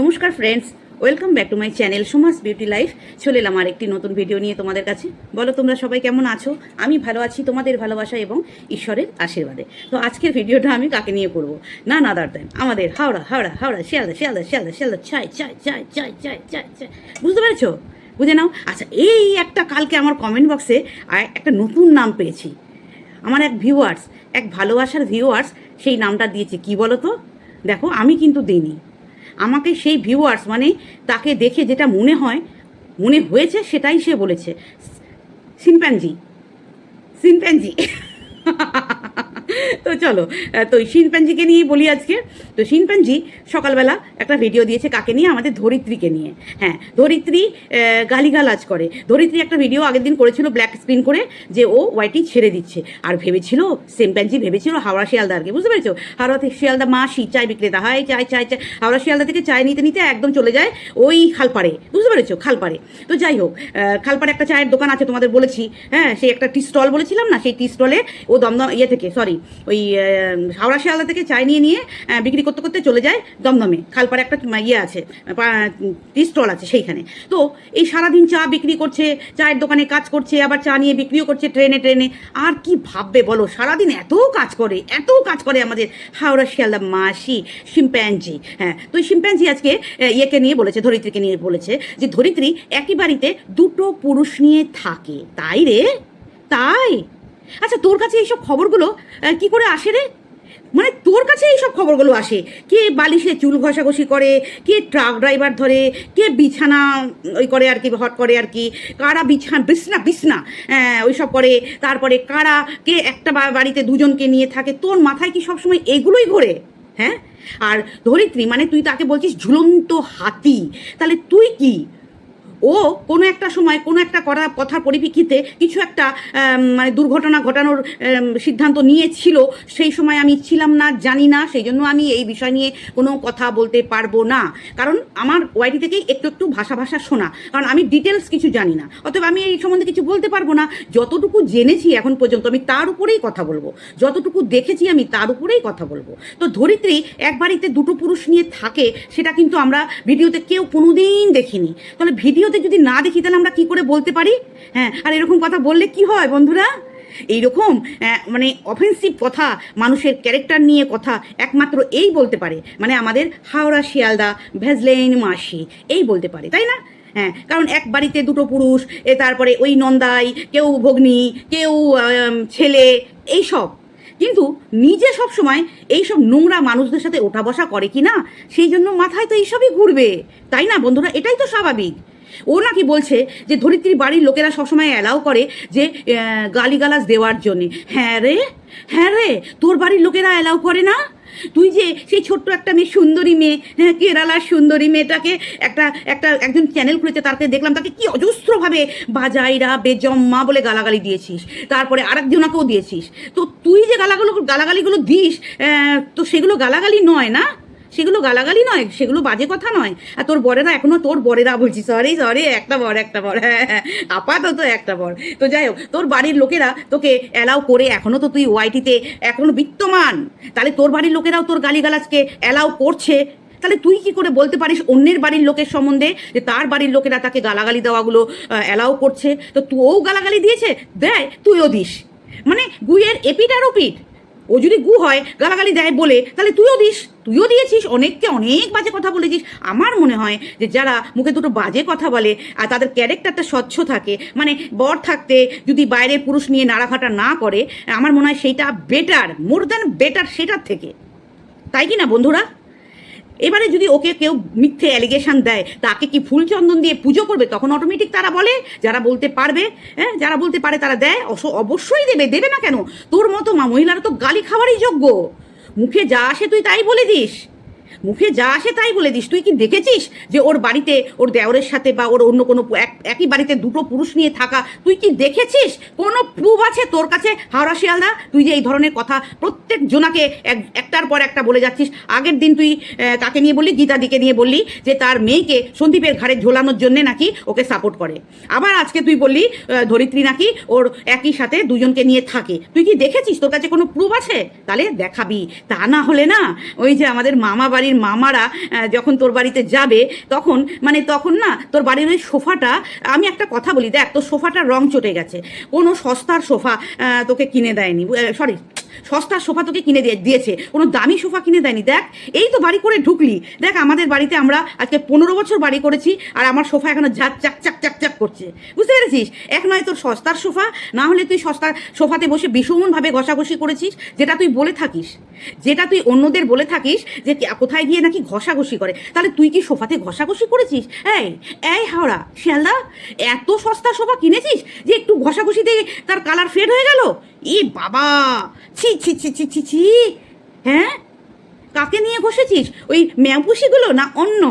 নমস্কার friends welcome back to my channel Soma's beauty life চলে এলাম আর একটি নতুন ভিডিও নিয়ে তোমাদের কাছে। বলো, তোমরা সবাই কেমন আছো? আমি ভালো আছি, তোমাদের ভালোবাসা এবং ঈশ্বরের আশীর্বাদে। তো আজকের ভিডিওটা আমি কাকে নিয়ে করব? না না, দাঁড় দেন আমাদের হাওড়া হাওড়া হাওড়া, শিয়ালদা শিয়ালদা শিয়ালদা শিয়ালদা চাই চাই চাই চাই চাই চাই চাই বুঝতে পেরেছ? বুঝে নাও? আচ্ছা এই একটা কালকে আমার কমেন্ট বক্সে একটা নতুন নাম পেয়েছি। আমার এক ভিউয়ার্স এক ভালোবাসার ভিউয়ার্স সেই নামটা দিয়েছে। কি বলো তো? দেখো, আমি কিন্তু দিইনি। আমাকে সেই ভিউয়ার্স মানে তাকে দেখে যেটা মনে হয়, মনে হয়েছে সেটাই সে বলেছে। সিনপ্যানজি সিনপ্যানজি। তো চলো তো শিনপ্যাঞ্জিকে নিয়ে বলি আজকে। তো শিনপ্যাঞ্জি সকালবেলা একটা ভিডিও দিয়েছে কাকে নিয়ে? আমাদের ধরিত্রীকে নিয়ে। হ্যাঁ ধরিত্রী গালিগালাজ করে। ধরিত্রী একটা ভিডিও আগের দিন করেছিল ব্ল্যাক স্ক্রিন করে যে ও ওয়াইটি ছেড়ে দিচ্ছে। আর ভেবেছিল সিম্প্যাঞ্জি ভেবেছিল হাওড়া শিয়ালদা আর কি বুঝতে পেরেছ? হাওড়া থেকে শিয়ালদা মাসি চায় বিক্রেতা। হাই চায় চায় চায় হাওড়া শিয়ালদা থেকে চায় নিতে নিতে একদম চলে যায় ওই খালপাড়ে। বুঝতে পেরেছ? খালপাড়ে। তো যাই হোক খালপাড়ে একটা চায়ের দোকান আছে তোমাদের বলেছি। হ্যাঁ সেই একটা টি স্টল বলেছিলাম না? সেই টি স্টলে ও দমদম ইয়ে থেকে সরি ওই হাওড়া শিয়ালদা থেকে চায় নিয়ে নিয়ে বিক্রি করতে করতে চলে যায় দমদমে। খালপাড়ে একটা ইয়ে আছে টি স্টল আছে সেইখানে। তো এই সারাদিন চা বিক্রি করছে, চায়ের দোকানে কাজ করছে, আবার চা নিয়ে বিক্রিও করছে ট্রেনে ট্রেনে। আর কি ভাববে বলো? সারাদিন এত কাজ করে, এত কাজ করে আমাদের হাওড়া শিয়ালদা মাসি শিম্প্যাঞ্জি। হ্যাঁ তো শিম্প্যাঞ্জি আজকে ইয়েকে নিয়ে বলেছে, ধরিত্রীকে নিয়ে বলেছে যে ধরিত্রী, একই বাড়িতে দুটো পুরুষ নিয়ে থাকে। তাই রে? তাই? আচ্ছা তোর কাছে এইসব খবরগুলো কি করে আসে রে? মানে তোর কাছে এইসব খবরগুলো আসে? কে বালিশে চুল ঘষাঘষি করে, কে ট্রাক ড্রাইভার ধরে, কে বিছানা ওই করে আর কি, হট করে আর কি, কারা বিছানা, বিছনা বিছনা ওই সব করে, তারপরে কারা, কে একটা বাড়িতে দুজনকে নিয়ে থাকে, তোর মাথায় কি সবসময় এগুলোই ঘোরে? হ্যাঁ? আর ধরিত্রী মানে তুই তাকে বলছিস ঝুলন্ত হাতি, তাহলে তুই কি? ও কোনো একটা সময় কোনো একটা করা কথার পরিপ্রেক্ষিতে কিছু একটা মানে দুর্ঘটনা ঘটানোর সিদ্ধান্ত নিয়েছিল। সেই সময় আমি ছিলাম না, জানি না, সেই জন্য আমি এই বিষয় নিয়ে কোনো কথা বলতে পারব না। কারণ আমার ওয়াইটি থেকেই একটু একটু ভাষা ভাষা শোনা। কারণ আমি ডিটেলস কিছু জানি না। অতএব আমি এই সম্বন্ধে কিছু বলতে পারব না। যতটুকু জেনেছি এখন পর্যন্ত আমি তার উপরেই কথা বলব। যতটুকু দেখেছি আমি তার উপরেই কথা বলব। তো ধরিত্রী, এক বাড়িতে দুটো পুরুষ নিয়ে থাকে, সেটা কিন্তু আমরা ভিডিওতে কেউ কোনোদিন দেখিনি। তাহলে ভিডিওতে যদি না দেখি, তাহলে আমরা কি করে বলতে পারি? হ্যাঁ আর এরকম কথা বললে কি হয় বন্ধুরা? এইরকম মানে অফেন্সিভ কথা, মানুষের ক্যারেক্টার নিয়ে কথা, একমাত্র এই বলতে পারে। মানে আমাদের হাওড়া, শিয়ালদা ভেজলেন মাসি, এই বলতে পারে, তাই না? হ্যাঁ কারণ এক বাড়িতে দুটো পুরুষ, এ তারপরে ওই নন্দাই, কেউ ভগ্নী, কেউ ছেলে, এইসব। কিন্তু নিজে সব সময় এইসব নোংরা মানুষদের সাথে ওঠা বসা করে কি না সেই জন্য মাথায় তো এইসবই ঘুরবে, তাই না বন্ধুরা? এটাই তো স্বাভাবিক। ও নাকি বলছে যে ধরিত্রী বাড়ির লোকেরা সবসময় অ্যালাউ করে যে গালিগালাজ দেওয়ার জন্যে। হ্যাঁ রে হ্যাঁ রে, তোর বাড়ির লোকেরা অ্যালাউ করে না? তুই যে সেই ছোট্ট একটা মেয়ে, সুন্দরী মেয়ে হ্যাঁ কেরালার সুন্দরী মেয়েটাকে একটা একটা একজন চ্যানেল খুলেছে তাকে দেখলাম, তাকে কি অজস্রভাবে বাজাইরা, বেজম্মা বলে গালাগালি দিয়েছিস। তারপরে আরেকজনাকেও দিয়েছিস। তো তুই যে গালাগুলো, গালাগালিগুলো দিস তো সেগুলো গালাগালি নয় না? সেগুলো গালাগালি নয়, সেগুলো বাজে কথা নয়। আর তোর বরেরা এখনও তোর বরেরা বলছি সরি সরি একটা বর একটা বর। হ্যাঁ হ্যাঁ আপাতত একটা বর। তো যাই হোক, তোর বাড়ির লোকেরা তোকে অ্যালাউ করে এখনও তো তুই ওয়াইটিতে এখনও বিত্তমান। তাহলে তোর বাড়ির লোকেরাও তোর গালিগালাজকে অ্যালাউ করছে। তাহলে তুই কি করে বলতে পারিস অন্যের বাড়ির লোকের সম্বন্ধে যে তার বাড়ির লোকেরা তাকে গালাগালি দেওয়াগুলো অ্যালাউ করছে? তো তুইও গালাগালি দিয়েছে? দেয় তুইও দিস। মানে গুইয়ের এপিট আর ওপিট ও যদি গু হয়, গালাগালি দেয় বলে, তাহলে তুইও দিস, তুইও দিয়েছিস, অনেককে অনেক বাজে কথা বলেছিস। আমার মনে হয় যে যারা মুখে দুটো বাজে কথা বলে আর তাদের ক্যারেক্টারটা স্বচ্ছ থাকে মানে বর থাকতে যদি বাইরের পুরুষ নিয়ে নাড়াঘাটা না করে, আমার মনে হয় সেইটা বেটার মোর দ্যান বেটার সেটার থেকে। তাই কি না বন্ধুরা? এবারে যদি ওকে কেউ মিথ্যে অ্যালিগেশন দেয়, তাকে কি ফুল চন্দন দিয়ে পুজো করবে? তখন অটোমেটিক তারা বলে, যারা বলতে পারবে হ্যাঁ যারা বলতে পারে তারা দেয় অবশ্যই দেবে দেবে না কেন? তোর মতো মা, মহিলারা তো গালি খাওয়ারই যোগ্য। মুখে যা আসে তুই তাই বলে দিস। মুখে যা আসে তাই বলে দিস। তুই কি দেখেছিস যে ওর বাড়িতে, ওর দেওরের সাথে বা ওর অন্য কোনো এক- একই বাড়িতে দুটো পুরুষ নিয়ে থাকা? তুই কি দেখেছিস? কোনো প্রুফ আছে তোর কাছে? হাওড়া শিয়ালদা, তুই যে এই ধরনের কথা প্রত্যেক জনাকে এক, একটার পর একটা বলে যাচ্ছিস। আগের দিন তুই কাকে নিয়ে বললি গীতাদিকে নিয়ে বললি যে তার মেয়েকে সন্দীপের ঘাড়ে ঝোলানোর জন্যে নাকি ওকে সাপোর্ট করে। আবার আজকে তুই বললি ধরিত্রী নাকি ওর একই সাথে দুজনকে নিয়ে থাকে। তুই কি দেখেছিস? তোর কাছে কোনো প্রুফ আছে? তাহলে দেখাবি। তা না হলে না, ওই যে আমাদের মামা বাড়ির মামারা যখন তোর বাড়িতে যাবে, তখন মানে তখন না, তোর বাড়ির ওই সোফাটা, আমি একটা কথা বলি, দেখ, তোর সোফাটার রং চটে গেছে। কোনো সস্তার সোফা তোকে কিনে দেয়নি সরি সস্তার সোফা তোকে কিনে দিয়ে দিয়েছে। কোনো দামি সোফা কিনে দেয়নি। দেখ, এই তো বাড়ি করে ঢুকলি। দেখ, আমাদের বাড়িতে আমরা আজকে পনেরো বছর বাড়ি করেছি আর আমার সোফা এখনও ঝাক চাক চাক চাক চাক করছে। বুঝতে পেরেছিস? এক নয় তোর সস্তার সোফা, না হলে তুই সস্তার সোফাতে বসে ভীষণভাবে ঘষাঘষি করেছিস, যেটা তুই বলে থাকিস। যেটা তুই অন্যদের বলে থাকিস যে কোথায় গিয়ে নাকি ঘষাঘষি করে। তাহলে তুই কি সোফাতে ঘষাঘষি করেছিস? এই এই হাওড়া, শিয়ালদা, এত সস্তা সোফা কিনেছিস যে একটু ঘষাঘষিতে তার কালার ফেড হয়ে গেল? ই বাবা! ছি ছি ছি ছি ছি ছি। হ্যাঁ? কাকে নিয়ে বসেছিস? ওই ম্যাপুসিগুলো না অন্য?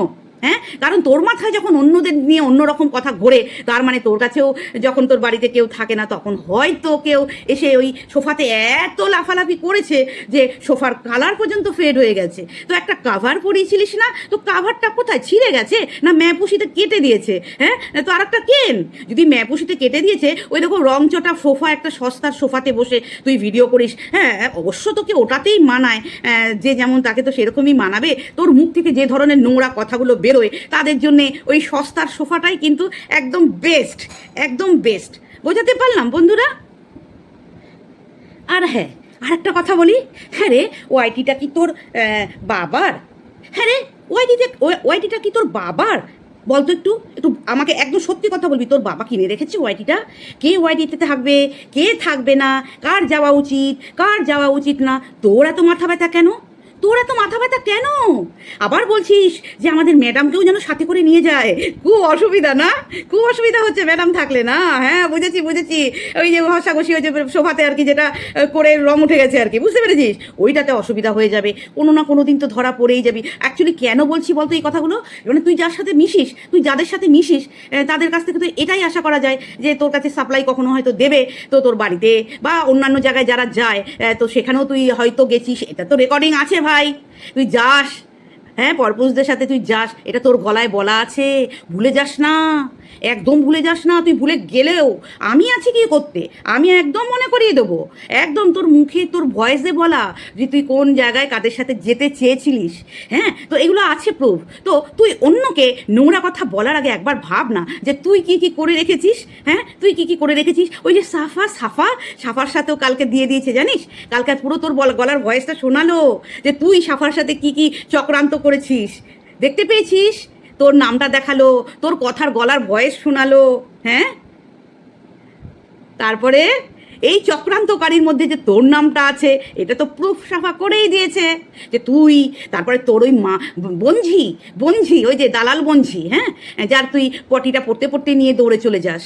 হ্যাঁ? কারণ তোর মাথায় যখন অন্যদের নিয়ে অন্য রকম কথা ঘোরে, তার মানে তোর কাছেও যখন তোর বাড়িতে কেউ থাকে না, তখন হয়তো কেউ এসে ওই সোফাতে এত লাফালাফি করেছে যে সোফার কালার পর্যন্ত ফেড হয়ে গেছে। তো একটা কাভার পরিয়েছিলিস না? তো কাভারটা কোথায়? ছিঁড়ে গেছে? না ম্যাপুসিতে কেটে দিয়েছে? হ্যাঁ? তো আর একটা কেন? যদি ম্যাপুসিতে কেটে দিয়েছে, ওই দেখো রংচটা সোফা, একটা সস্তার সোফাতে বসে তুই ভিডিও করিস। হ্যাঁ অবশ্য তোকে ওটাতেই মানায়। যে যেমন তাকে তো সেরকমই মানাবে। তোর মুখ থেকে যে ধরনের নোংরা কথাগুলো বেরোয়। তাদের জন্যে ওই সস্তার সোফাটাই কিন্তু একদম বেস্ট একদম বেস্ট বোঝাতে পারলাম বন্ধুরা? আর হ্যাঁ আর একটা কথা বলি। হ্যাঁ রে, ওয়াইটিটা কি তোর বাবার? হ্যাঁ রে, ওয়াইটিটা ওয়াইটিটা কি তোর বাবার? বলতো একটু একটু আমাকে একদম সত্যি কথা বলবি, তোর বাবা কিনে রেখেছে ওয়াইটিটা? কে ওয়াইটিতে থাকবে, কে থাকবে না? কার যাওয়া উচিত, কার যাওয়া উচিত না? তোর এত মাথা ব্যথা কেন? তোর এত মাথা ব্যথা কেন? আবার বলছিস যে আমাদের ম্যাডামকেও যেন সাথে করে নিয়ে যায়। খুব অসুবিধা না? খুব অসুবিধা হচ্ছে ম্যাডাম থাকলে না? হ্যাঁ বুঝেছি বুঝেছি। ওই যে ঘষাঘষি হয়েছে শোভাতে আর কি, যেটা করে রং উঠে গেছে আর কি, বুঝতে পেরেছিস? ওইটাতে অসুবিধা হয়ে যাবে। কোনো না কোনো দিন তো ধরা পড়েই যাবি। অ্যাকচুয়ালি কেন বলছি বলতো এই কথাগুলো? মানে তুই যার সাথে মিশিস, তুই যাদের সাথে মিশিস তাদের কাছ থেকে তো এটাই আশা করা যায় যে তোর কাছে সাপ্লাই কখনো হয়তো দেবে তো তোর বাড়িতে বা অন্যান্য জায়গায় যারা যায় তো সেখানেও তুই হয়তো গেছিস। এটা তো রেকর্ডিং আছে ভাই। তুই যাস। হ্যাঁ পরপুরুষদের সাথে তুই যাস। এটা তোর গলায় বলা আছে। ভুলে যাস না। একদম ভুলে যাস না, তুই ভুলে গেলেও। আমি আছি কি করতে? আমি একদম মনে করিয়ে দেবো। একদম তোর মুখে তোর ভয়েসে বলা যে তুই কোন জায়গায় কাদের সাথে যেতে চেয়েছিলিস হ্যাঁ? তো এগুলো আছে প্রুফ তো তুই অন্যকে নোংরা কথা বলার আগে একবার ভাব না যে তুই কি কি করে রেখেছিস হ্যাঁ? তুই কি কি করে রেখেছিস? ওই যে সাফা সাফা? সাফার সাথেও কালকে দিয়ে দিয়েছে, জানিস? কালকে পুরো তোর গলার ভয়েসটা শোনালো যে তুই সাফার সাথে কি কি চক্রান্ত করেছিস। দেখতে পেয়েছিস? তোর নামটা দেখাল তোর কথার গলার ভয়েস শোনালো হ্যাঁ? তারপরে এই চক্রান্তকারীর মধ্যে যে তোর নামটা আছে এটা তো প্রুফ সাফা করেই দিয়েছে যে তুই তারপরে তোর ওই মা বঞ্ঝি বঞ্ঝি ওই যে দালাল বঞ্ঝি হ্যাঁ? যার তুই পটিটা পড়তে পড়তে নিয়ে দৌড়ে চলে যাস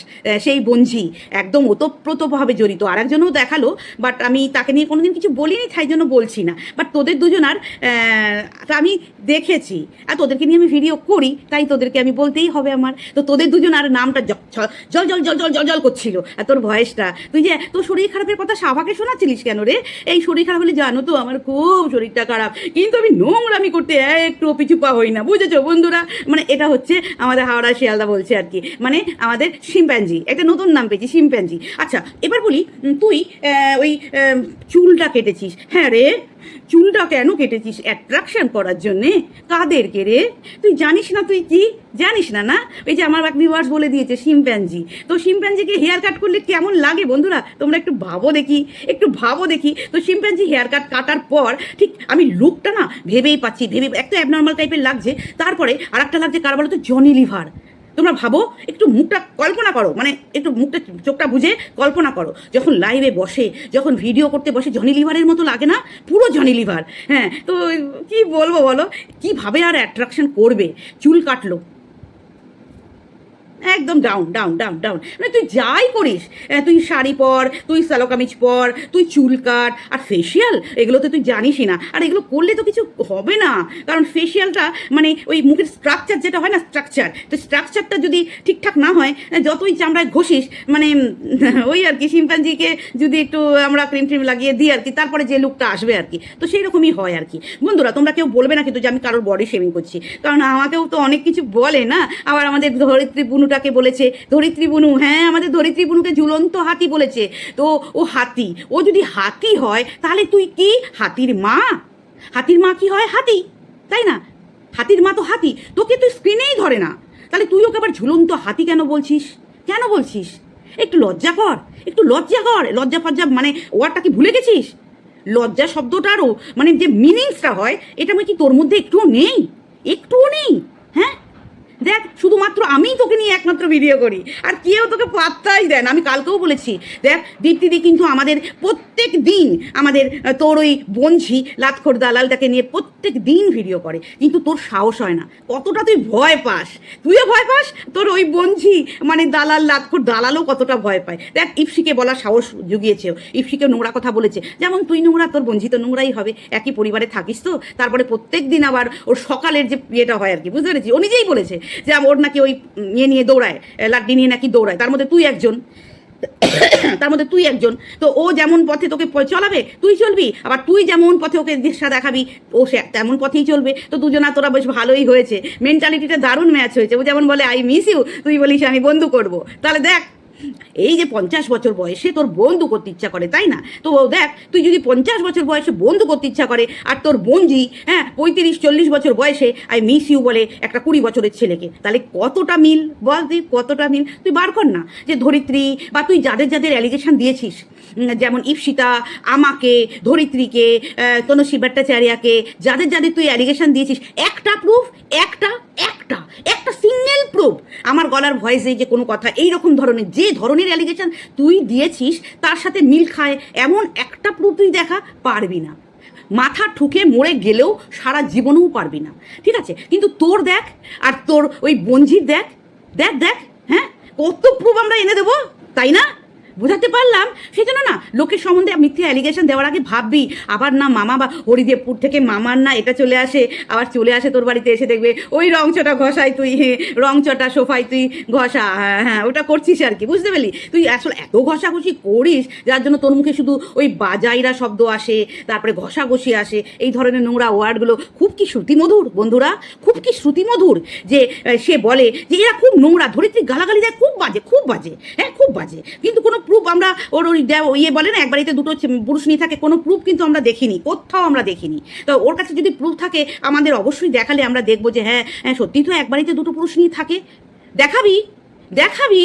সেই বঞ্ঝি একদম ওতপ্রোতভাবে জড়িত। আর একজনও দেখাল বাট আমি তাকে নিয়ে কোনোদিন কিছু বলিনি তাই জন্য বলছি না। বাট তোদের দুজনার আহ, তা আমি দেখেছি আর তোদেরকে নিয়ে আমি ভিডিও করি তাই তোদেরকে আমি বলতেই হবে আমার। তো তোদের দুজন আর নামটা জল জল জল জল জল জল করছিল আর তোর ভয়েসটা। তুই যে তোর শরীর খারাপের কথা সাভাকে শোনাচ্ছিলিস কেন রে? এই শরীর খারাপ হলে জানো তো আমার খুব শরীরটা খারাপ। কিন্তু আমি নোংরামি করতে একটু পিছু পা হই না, বুঝেছ বন্ধুরা? মানে এটা হচ্ছে আমাদের হাওড়া শিয়ালদা বলছে আর কি। মানে আমাদের শিম্প্যাঞ্জি একটা নতুন নাম পেয়েছি শিম্প্যাঞ্জি আচ্ছা এবার বলি তুই ওই চুলটা কেটেছিস। হ্যাঁ রে? চুলটা কেন কেটেছিস? অ্যাট্রাকশন করার জন্যে। কাদেরকে রে? তুই জানিস না তুই কি? জানিস না না? ওই যে আমার এক ভিউয়ার্স বলে দিয়েছে শিম্প্যাঞ্জি। তো শিম্প্যাঞ্জিকে হেয়ার কাট করলে কেমন লাগে বন্ধুরা? তোমরা একটু ভাবো দেখি। একটু ভাবো দেখি। তো শিম্প্যাঞ্জি হেয়ার কাট কাটার পর, ঠিক আমি লুকটা না ভেবেই পাচ্ছি, ভেবে একটা অ্যাবনর্মাল টাইপের লাগছে। তারপরে আর একটা লাগছে কার বলো তো জনি লিভার তোমরা ভাবো, একটু মুখটা কল্পনা করো মানে একটু মুখটা, চোখটা বুঝে কল্পনা করো। যখন লাইভে বসে, যখন ভিডিও করতে বসে জনি লিভারের মতো লাগে না? পুরো জনি লিভার হ্যাঁ তো কি বলব বলো? কীভাবে আর অ্যাট্রাকশন করবে? চুল কাটলো। একদম ডাউন ডাউন ডাউন ডাউন মানে তুই যাই করিস তুই শাড়ি পর, তুই সালো কামিজ পর, তুই চুল কাট, আর ফেসিয়াল এগুলো তো তুই জানিসই না। আর এগুলো করলে তো কিছু হবে না। কারণ ফেসিয়ালটা মানে ওই মুখের স্ট্রাকচার যেটা হয় না স্ট্রাকচার তো স্ট্রাকচারটা যদি ঠিকঠাক না হয় যতই চামড়ায় ঘষিস মানে ওই আর কি শিম্পাঞ্জিকে যদি একটু আমরা ক্রিম ট্রিম লাগিয়ে দিই আর কি, তারপরে যে লুকটা আসবে আর কি, তো সেই রকমই হয় আর কি। বন্ধুরা, তোমরা কেউ বলবে না কিন্তু যে আমি কারোর বডি শেভিং করছি। কারণ আমাকেও তো অনেক কিছু বলে না। আবার আমাদের ধরিত্রী বুনুটাকে বলেছে, ধরিত্রী বুনু হ্যাঁ আমাদের ধরিত্রী বুনুকে ঝুলন্ত হাতি বলেছে। তো ও হাতি, ও যদি হাতি হয়, তাহলে তুই কি? হাতির মা? হাতির মা কি হয়? হাতি, তাই না? হাতির মা তো হাতি, তোকে তুই স্ক্রিনেই ধরে না। তাহলে তুই ওকে আবার ঝুলন্ত হাতি কেন বলছিস? কেন বলছিস? একটু লজ্জা কর, একটু লজ্জা কর, লজ্জা ফজ্জা মানে ওয়ারটা কি ভুলে গেছিস? লজ্জা শব্দটারও মানে যে মিনিংসটা হয়, এটা মানে কি তোর মধ্যে একটুও নেই? একটুও নেই হ্যাঁ? দেখ, শুধুমাত্র আমিই তোকে নিয়ে একমাত্র ভিডিও করি। আর কেউ তোকে পাত্তাই দেন আমি কালকেও বলেছি, দেখ দীপ্তিদি কিন্তু আমাদের প্রত্যেক দিন আমাদের তোর ওই বঞ্ঝি, লাতখোর দালালটাকে নিয়ে প্রত্যেক দিন ভিডিও করে। কিন্তু তোর সাহস হয় না। কতটা তুই ভয় পাস? তুইও ভয় পাস? তোর ওই বঞ্ঝি মানে দালাল, লাতখোর দালালও কতটা ভয় পায়? দেখ ইপসিকে বলার সাহস জুগিয়েছে ও। ইপসিকে নোংরা কথা বলেছে। যেমন তুই নোংরা, তোর বঞ্ঝি তো নোংরাই হবে। একই পরিবারে থাকিস তো? তারপরে প্রত্যেক দিন আবার ওর সকালের যে ইয়েটা হয় আর কি, বুঝতে পেরেছি ও নিজেই বলেছে। যে ওর নাকি ওই ইয়ে নিয়ে দৌড়ায় লাড্ডি নিয়ে নাকি দৌড়ায়। তার মধ্যে তুই একজন। তার মধ্যে তুই একজন। তো ও যেমন পথে তোকে চলাবে, তুই চলবি। আবার তুই যেমন পথে ওকে দিশা দেখাবি, ও সে তেমন পথেই চলবে। তো দুজনা তোরা বেশ ভালোই হয়েছে। মেন্টালিটিটা দারুণ ম্যাচ হয়েছে। ও যেমন বলে আই মিস ইউ তুই বলিস, আমি বন্ধু করব। তাহলে দেখ এই যে পঞ্চাশ বছর বয়সে তোর বন্ধু করতে ইচ্ছা করে, তাই না? তো দেখ, তুই যদি পঞ্চাশ বছর বয়সে বন্ধু করতে ইচ্ছা করে, আর তোর বঞ্জি হ্যাঁ পঁয়ত্রিশ, চল্লিশ বছর বয়সে, আই মিস ইউ বলে একটা কুড়ি বছরের ছেলেকে, তাহলে কতটা মিল বল তুই কতটা মিল? তুই বার কর না যে ধরিত্রী বা তুই যাদের যাদের অ্যালিগেশন দিয়েছিস যেমন ইপসিতা আমাকে, ধরিত্রীকে তনুশ্রী ভট্টাচার্যাকে, যাদের যাদের তুই অ্যালিগেশন দিয়েছিস, একটা প্রুফ একটা একটা একটা সিঙ্গেল প্রুফ আমার গলার ভয়েসে যে কোনো কথা এই রকম ধরনের, যে ধরনের অ্যালিগেশন তুই দিয়েছিস, তার সাথে মিল খায়, এমন একটা প্রুফ তুই দেখা পারবি না। মাথা ঠুকে মরে গেলেও সারা জীবনেও পারবি না। ঠিক আছে? কিন্তু তোর দেখ, আর তোর ওই বঞ্জির দেখ দেখ দেখ হ্যাঁ? কত প্রুফ আমরা এনে দেবো, তাই না? বোঝাতে পারলাম? সেই জন্য না, লোকের সম্বন্ধে মিথ্যে অ্যালিগেশন দেওয়ার আগে ভাববি। আবার না, মামা বা হরিদেবপুর থেকে মামার না, এটা চলে আসে। আবার চলে আসে তোর বাড়িতে এসে দেখবে, ওই রংচটা ঘষাই তুই হে রংচটা সোফাই তুই ঘষা হ্যাঁ হ্যাঁ ওটা করছিস আর কি, বুঝতে পারলি তুই আসলে এত ঘষাঘষি করিস, যার জন্য তোর মুখে শুধু ওই বাজাইরা শব্দ আসে, তারপরে ঘষাঘষি আসে, এই ধরনের নোংরা ওয়ার্ডগুলো খুব কি শ্রুতিমধুর, বন্ধুরা? খুব কি শ্রুতিমধুর যে সে বলে যে এরা খুব নোংরা, ধরিত্রী গালাগালি দেয়, খুব বাজে খুব বাজে হ্যাঁ খুব বাজে। কিন্তু কোনো প্রুফ আমরা ওর ওই ইয়ে বলে না, এক বাড়িতে দুটো পুরুষ নিয়ে থাকে, কোনো প্রুফ কিন্তু আমরা দেখিনি, কোথাও আমরা দেখিনি। তো ওর কাছে যদি প্রুফ থাকে, আমাদের অবশ্যই দেখালে আমরা দেখব যে হ্যাঁ হ্যাঁ সত্যি তো এক দুটো পুরুষ নিয়ে থাকে। দেখাবি দেখাবি।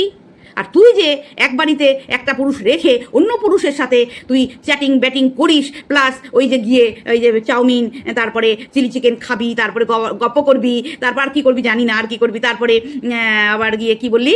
আর তুই যে এক বাড়িতে একটা পুরুষ রেখে অন্য পুরুষের সাথে তুই চ্যাটিং ব্যাটিং করিস প্লাস ওই যে গিয়ে ওই যে চাউমিন, তারপরে চিলি চিকেন খাবি, তারপরে গপ্প করবি, তারপর আর কি করবি জানি না, আর কি করবি, তারপরে আবার গিয়ে কি বললি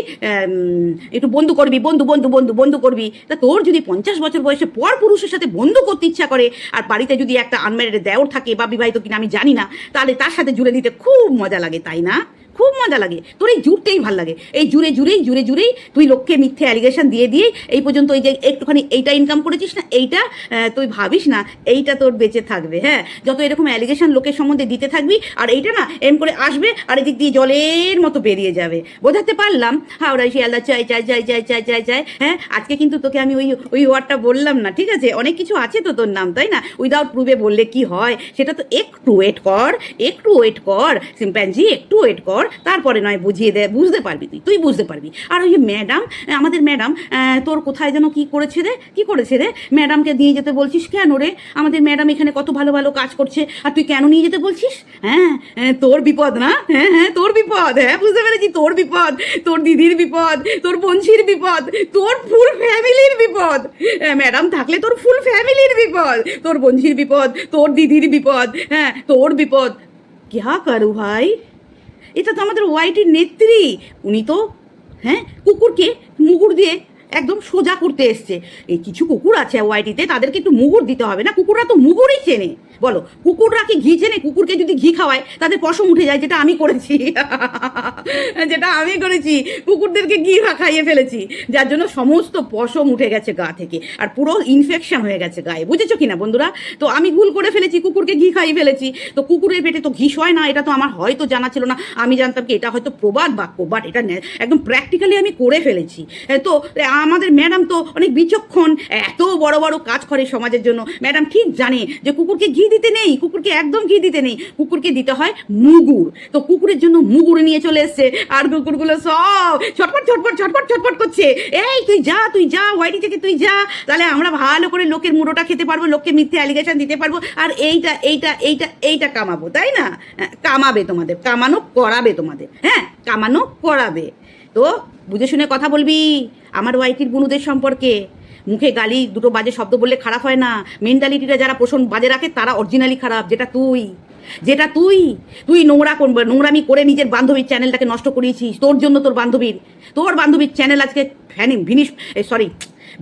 একটু বন্ধু করবি, বন্ধু বন্ধু বন্ধু বন্ধু করবি। তা তোর যদি পঞ্চাশ বছর বয়সে পর পুরুষের সাথে বন্ধু করতে ইচ্ছা করে, আর বাড়িতে যদি একটা আনম্যারিড দেওর থাকে বা বিবাহিত কিনা আমি জানি না, তাহলে তার সাথে জুড়ে দিতে খুব মজা লাগে, তাই না? খুব মজা লাগে। তোর এই জুড়তেই ভালো লাগে। এই জুড়ে জুড়েই জুড়ে জুড়েই তুই লোককে মিথ্যে অ্যালিগেশন দিয়ে দিয়ে এই পর্যন্ত এই যে একটুখানি এইটা ইনকাম করেছিস না, এইটা তুই ভাবিস না, এইটা তোর বেঁচে থাকবে হ্যাঁ? যত এরকম অ্যালিগেশন লোকের সম্বন্ধে দিতে থাকবি, আর এইটা না, এম করে আসবে, আর এদিক দিয়ে জলের মতো বেরিয়ে যাবে। বোঝাতে পারলাম? হাওড়াই শিয়ালদা, চাই চাই চাই চাই চাই চাই চাই হ্যাঁ? আজকে কিন্তু তোকে আমি ওই ওই ওয়ার্ডটা বললাম না, ঠিক আছে? অনেক কিছু আছে তো তোর নাম, তাই না? উইদাউট প্রুভে বললে কি হয়? সেটা তো একটু ওয়েট কর, একটু ওয়েট কর সিম্প্যাঞ্জি একটু ওয়েট কর তারপরে নয় বুঝিয়ে দে বুঝতে পারবি তুই তুই বুঝতে পারবি। আর ওই ম্যাডাম আমাদের ম্যাডাম তোর কোথায় যেন কি করেছে রে? কি করেছে রে? ম্যাডামকে দিয়ে যেতে বলছিস কেন রে? আমাদের ম্যাডাম এখানে কত ভালো ভালো কাজ করছে। আর তুই কেন নিয়ে যেতে বলছিস? হ্যাঁ হ্যাঁ, তোর বিপদ না? হ্যাঁ হ্যাঁ তোর বিপদ হ্যাঁ বুঝতে পেরেছি তোর বিপদ তোর দিদির বিপদ তোর বংশীর বিপদ তোর ফুল ফ্যামিলির বিপদ। ম্যাডাম থাকলে তোর ফুল ফ্যামিলির বিপদ তোর বংশীর বিপদ তোর দিদির বিপদ হ্যাঁ তোর বিপদ। ক্যা করু ভাই? এটা তো আমাদের ওয়াইটির নেত্রী। উনি তো হ্যাঁ কুকুরকে মুগুর দিয়ে একদম সোজা করতে এসছে। এই কিছু কুকুর আছে ওয়াইটিতে তাদেরকে একটু মুগুর দিতে হবে না, কুকুররা তো মুগুরই চেনে। বলো, কুকুররা কি ঘি চেনে? কুকুরকে যদি ঘি খাওয়ায়, তাদের পশম উঠে যায়, যেটা আমি করেছি। যেটা আমি করেছি, কুকুরদেরকে ঘি খাইয়ে ফেলেছি। যার জন্য সমস্ত পশম উঠে গেছে গা থেকে, আর পুরো ইনফেকশন হয়ে গেছে গায়ে। বুঝেছ কিনা বন্ধুরা? তো আমি ভুল করে ফেলেছি, কুকুরকে ঘি খাইয়ে ফেলেছি। তো কুকুরের পেটে তো ঘি হয় না, এটা তো আমার হয়তো জানা ছিল না। আমি জানতাম কি, এটা হয়তো প্রবাদ বাক্য বাট এটা নে- একদম প্র্যাকটিক্যালি আমি করে ফেলেছি। তো আমাদের ম্যাডাম তো অনেক বিচক্ষণ এত বড় বড় কাজ করে সমাজের জন্য। ম্যাডাম ঠিক জানে যে কুকুরকে ঘি দিতে নেই কুকুরকে একদম ঘি দিতে নেই। কুকুরকে দিতে হয় মুগুর। তো কুকুরের জন্য মুগুর নিয়ে চলে এসছে। আর কুকুরগুলো সব ছটপট ছটপট ছটপট ছটপট করছে। এই তুই যা তুই যা হোয়াইটি থেকে তুই যা। তাহলে আমরা ভালো করে লোকের মুড়োটা খেতে পারব লোককে মিথ্যে অ্যালিগেশন দিতে পারব। আর এইটা এইটা এইটা এইটা কামাবো তাই না? হ্যাঁ, কামাবে তোমাদের। কামানো করাবে তোমাদের। হ্যাঁ কামানো করাবে। তো বুঝে শুনে কথা বলবি? আমার ওয়াইটির বুনুদের সম্পর্কে। মুখে গালি, দুটো বাজে শব্দ বললে খারাপ হয় না। মেন্টালিটিটা যারা পোষণ বাজে রাখে, তারা অরিজিনালি খারাপ। যেটা তুই যেটা তুই তুই নোংরা নোংরামি করে নিজের বান্ধবীর চ্যানেলটাকে নষ্ট করিয়েছিস। তোর জন্য তোর বান্ধবীর তোর বান্ধবীর চ্যানেল আজকে ভ্যানি ভিনিশ সরি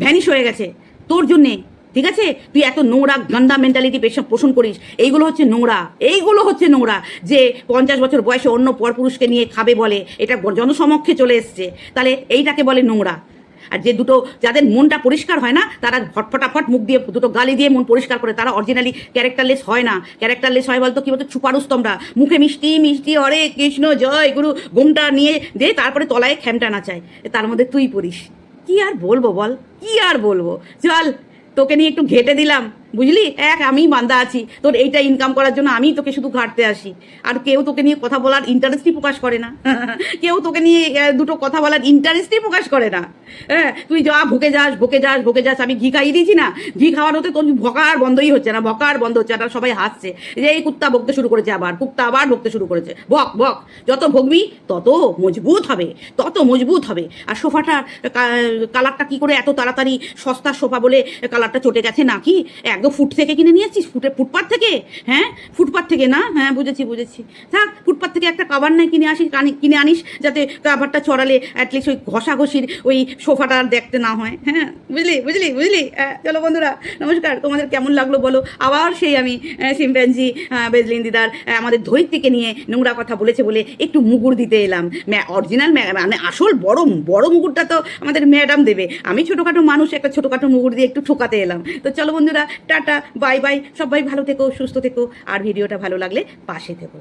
ভ্যানিশ হয়ে গেছে। তোর জন্যে, ঠিক আছে? তুই এত নোংরা গান্ডা মেন্টালিটি পোষণ করিস। এইগুলো হচ্ছে নোংরা। এইগুলো হচ্ছে নোংরা যে পঞ্চাশ বছর বয়সে অন্য পরপুরুষকে নিয়ে খাবে বলে। এটা জনসমক্ষে চলে এসছে। তাহলে এইটাকে বলে নোংরা। আর যে দুটো যাদের মনটা পরিষ্কার হয় না, তারা ফটফটাফট মুখ দিয়ে দুটো গালি দিয়ে মন পরিষ্কার করে, তারা অরিজিনালি ক্যারেক্টারলেস হয় না। ক্যারেক্টারলেস হয় বলতো কি বলতো ছুপারুস তোমরা। মুখে মিষ্টি মিষ্টি, হরে কৃষ্ণ, জয় গুরু, ঘুমটা নিয়ে দে, তারপরে তলায় খ্যামটা নাচায়। তার মধ্যে তুই পড়িস। কি আর বলব বল? কি আর বলব? চল, তোকে নিয়ে একটু ঘেটে দিলাম। বুঝলি? এক আমি বান্দা আছি। তোর এইটা ইনকাম করার জন্য আমি তোকে শুধু ঘাটতে আসি। আর কেউ তোকে নিয়ে কথা বলার ইন্টারেস্টই প্রকাশ করে না। কেউ তোকে নিয়ে দুটো কথা বলার ইন্টারেস্টই প্রকাশ করে না। হ্যাঁ তুই যা, ভুকে যাস ভুকে যাস ভুকে যাস, আমি ঘি খাইয়ে দিয়েছি না? ঘি খাওয়ার হতে তোর ভকার বন্ধই হচ্ছে না, ভকার বন্ধ হচ্ছে না সবাই হাসছে। যে এই কুত্তা ভুগতে শুরু করেছে আবার, কুত্তা আবার ভুগতে শুরু করেছে। ভক ভক। যত ভুগবি, তত মজবুত হবে, তত মজবুত হবে। আর সোফাটার কালারটা কি করে এত তাড়াতাড়ি সস্তার সোফা বলে কালারটা চটে গেছে নাকি? একদম ফুট থেকে কিনে নিয়েছিস? ফুটে ফুটপাথ থেকে? হ্যাঁ? ফুটপাথ থেকে না? হ্যাঁ বুঝেছি বুঝেছি। থাক ফুটপাথ থেকে একটা কাবার নাই কিনে আসিস কানি- আনিস যাতে কাবারটা চড়ালে অ্যাটলিস্ট ওই ঘষাঘষির ওই সোফাটা আর দেখতে না হয়। হ্যাঁ? বুঝলি বুঝলি বুঝলি? হ্যাঁ, চলো বন্ধুরা নমস্কার। তোমাদের কেমন লাগল বলো? আবার সেই আমি সিম্প্যাঞ্জি বেজলিন দিদার আমাদের ধৈর্যকে নিয়ে নোংরা কথা বলেছে বলে একটু মুগুর দিতে এলাম। অরিজিনাল মানে আসল বড় বড় মুগুরটা তো আমাদের ম্যাডাম দেবে। আমি ছোটোখাটো মানুষ একটা ছোটোখাটো মুগুর দিয়ে একটু ঠোকাতে এলাম। তো চলো বন্ধুরা টাটা বাই বাই সবাই ভালো থেকো সুস্থ থেকো আর ভিডিওটা ভালো লাগলে পাশে থেকো।